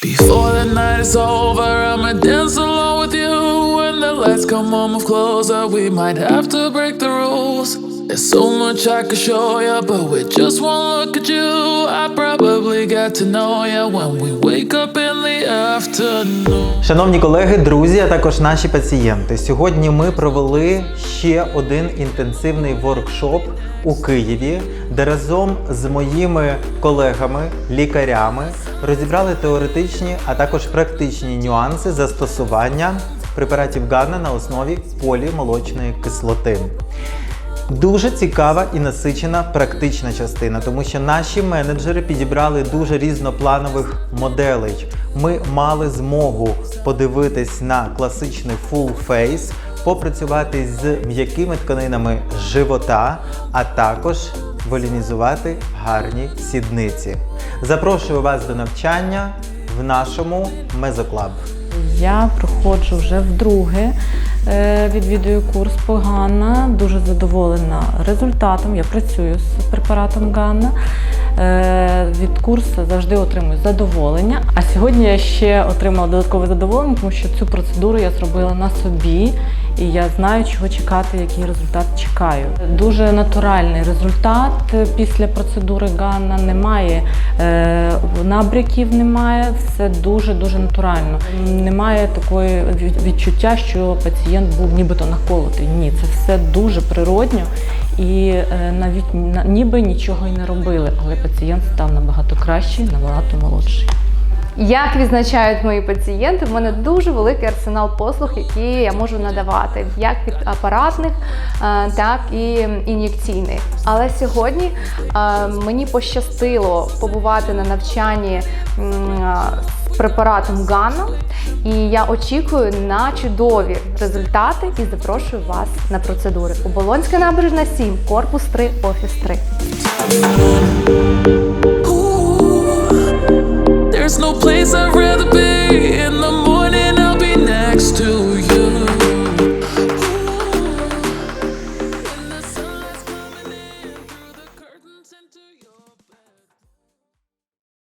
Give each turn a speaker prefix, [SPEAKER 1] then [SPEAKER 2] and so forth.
[SPEAKER 1] Before the night is over, I'ma dance along with you. When the lights come on, move closer. We might have to break the rules. There's so much I could show you, but with just one look at you, I probably get to know you when we wake up in the afternoon.
[SPEAKER 2] Шановні колеги, друзі, а також наші пацієнти. Сьогодні ми провели ще один інтенсивний воркшоп у Києві, де разом з моїми колегами, лікарями розібрали теоретичні, а також практичні нюанси застосування препаратів ГАНА на основі полімолочної кислоти. Дуже цікава і насичена практична частина, тому що наші менеджери підібрали дуже різнопланових моделей. Ми мали змогу подивитись на класичний full face, попрацювати з м'якими тканинами живота, а також волінізувати гарні сідниці. Запрошую вас до навчання в нашому Мезоклаб.
[SPEAKER 3] Я проходжу вже вдруге. Е, Відвідую курс по Ганна. Дуже задоволена результатом. Я працюю з препаратом Ганна. Е, Від курсу завжди отримую задоволення. А сьогодні я ще отримала додаткове задоволення, тому що цю процедуру я зробила на собі. І я знаю, чого чекати, який результат чекаю. Дуже натуральний результат після процедури Ганна. Немає е, набряків, немає все дуже дуже натурально. Немає такої відчуття, що пацієнт був нібито наколотий. Ні, це все дуже природньо і е, навіть на- ніби нічого й не робили, але пацієнт став набагато кращий, набагато молодший.
[SPEAKER 4] Як відзначають мої пацієнти, в мене дуже великий арсенал послуг, які я можу надавати, як від апаратних, е, так і ін'єкційних. Але сьогодні е, мені пощастило побувати на навчанні з препаратом Ганна, і я очікую на чудові результати і запрошую вас на процедури. Оболонська набережна 7, корпус 3, офіс 3.